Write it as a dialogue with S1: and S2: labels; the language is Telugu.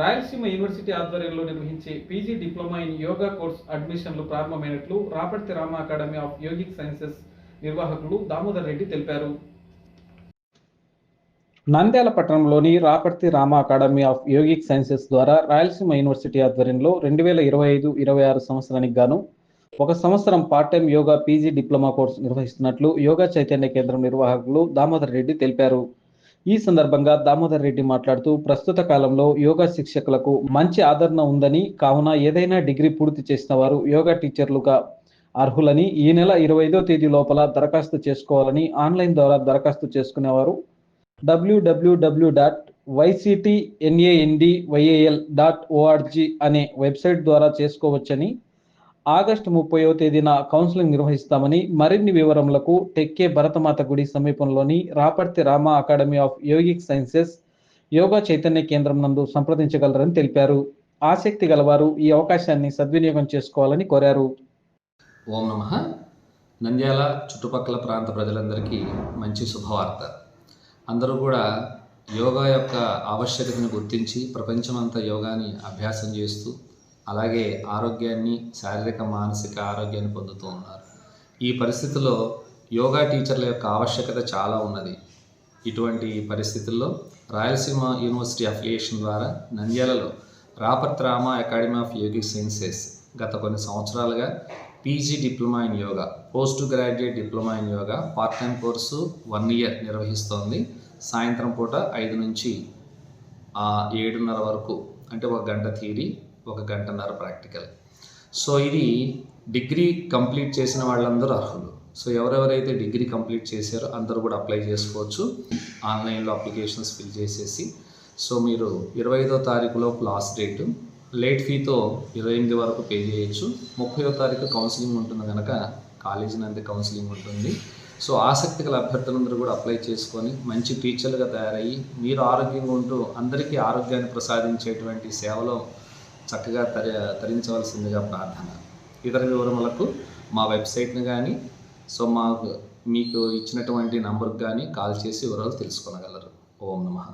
S1: రాయలసీమ యూనివర్సిటీ ఆధ్వర్యంలో నిర్వహించే PG diploma in yoga course అడ్మిషన్లు ప్రారంభమైనట్లు Raparthi Rama academy of yogic sciences నిర్వాహకులు దామోదర్ రెడ్డి తెలిపారు. నంద్యాల పట్టణంలోని Raparthi Rama academy of yogic sciences ద్వారా రాయలసీమ యూనివర్సిటీ ఆధ్వర్యంలో రెండు వేల ఇరవై ఐదు ఇరవై ఆరు సంవత్సరానికి గాను ఒక సంవత్సరం part time yoga PG diploma course నిర్వహిస్తున్నట్లు యోగా చైతన్య కేంద్రం నిర్వాహకులు దామోదర్ రెడ్డి తెలిపారు. ఈ సందర్భంగా దామోదర్ రెడ్డి మాట్లాడుతూ ప్రస్తుత కాలంలో యోగా శిక్షకులకు మంచి ఆదరణ ఉందని కావున ఏదైనా డిగ్రీ పూర్తి చేసిన వారు యోగా టీచర్లుగా అర్హులని ఈ నెల ఇరవై ఐదో తేదీ లోపల దరఖాస్తు చేసుకోవాలని ఆన్లైన్ ద్వారా దరఖాస్తు చేసుకునేవారు. WWW dot YCTNAND YAL dot ORG అనే వెబ్సైట్ ద్వారా చేసుకోవచ్చని ఆగస్టు ముప్పైవ తేదీన కౌన్సిలింగ్ నిర్వహిస్తామని మరిన్ని వివరములకు టెక్కే భరతమాత గుడి సమీపంలోని Raparthi Rama academy of yogic sciences yoga Chaitanya కేంద్రం నందు సంప్రదించగలరని తెలిపారు. ఆసక్తి గలవారు ఈ అవకాశాన్ని సద్వినియోగం చేసుకోవాలని కోరారు.
S2: ఓం నమ. నంద్యాల చుట్టుపక్కల ప్రాంత ప్రజలందరికీ మంచి శుభవార్త. అందరూ కూడా యోగా యొక్క ఆవశ్యకతను గుర్తించి ప్రపంచమంతా యోగాని అభ్యాసం చేస్తూ అలాగే ఆరోగ్యాన్ని శారీరక మానసిక ఆరోగ్యాన్ని పొందుతూ ఉన్నారు. ఈ పరిస్థితుల్లో యోగా టీచర్ల యొక్క ఆవశ్యకత చాలా ఉన్నది. ఇటువంటి పరిస్థితుల్లో రాయలసీమ యూనివర్సిటీ అఫిలియేషన్ ద్వారా నంద్యాలలో Raparthi Rama academy of yogic sciences గత కొన్ని సంవత్సరాలుగా PG diploma in yoga post graduate diploma in yoga part time course one year నిర్వహిస్తోంది. సాయంత్రం పూట ఐదు నుంచి ఏడున్నర వరకు అంటే ఒక గంట తీరి ఒక గంటన్నర ప్రాక్టికల్ సో ఇది డిగ్రీ కంప్లీట్ చేసిన వాళ్ళందరూ అర్హులు. సో ఎవరెవరైతే డిగ్రీ కంప్లీట్ చేశారో అందరూ కూడా అప్లై చేసుకోవచ్చు. ఆన్లైన్లో అప్లికేషన్స్ ఫిల్ చేసేసి. సో మీరు ఇరవై ఐదో తారీఖులోపు లాస్ట్ డేటు లేట్ ఫీతో ఇరవై ఎనిమిది వరకు పే చేయొచ్చు. ముప్పయో తారీఖు కౌన్సిలింగ్ ఉంటుంది కనుక కాలేజీ నందు కౌన్సిలింగ్ ఉంటుంది. సో ఆసక్తి గల అభ్యర్థులందరూ కూడా అప్లై చేసుకొని మంచి టీచర్లుగా తయారయ్యి మీరు ఆరోగ్యంగా ఉంటూ అందరికీ ఆరోగ్యాన్ని ప్రసాదించేటువంటి సేవలో చక్కగా తరి తరించవలసిందిగా ప్రార్థన. ఇతర వివరములకు మా వెబ్సైట్ని కానీ సో మాకు మీకు ఇచ్చినటువంటి నంబర్కి కానీ కాల్ చేసి వివరాలు తెలుసుకొనగలరు. ఓం నమః.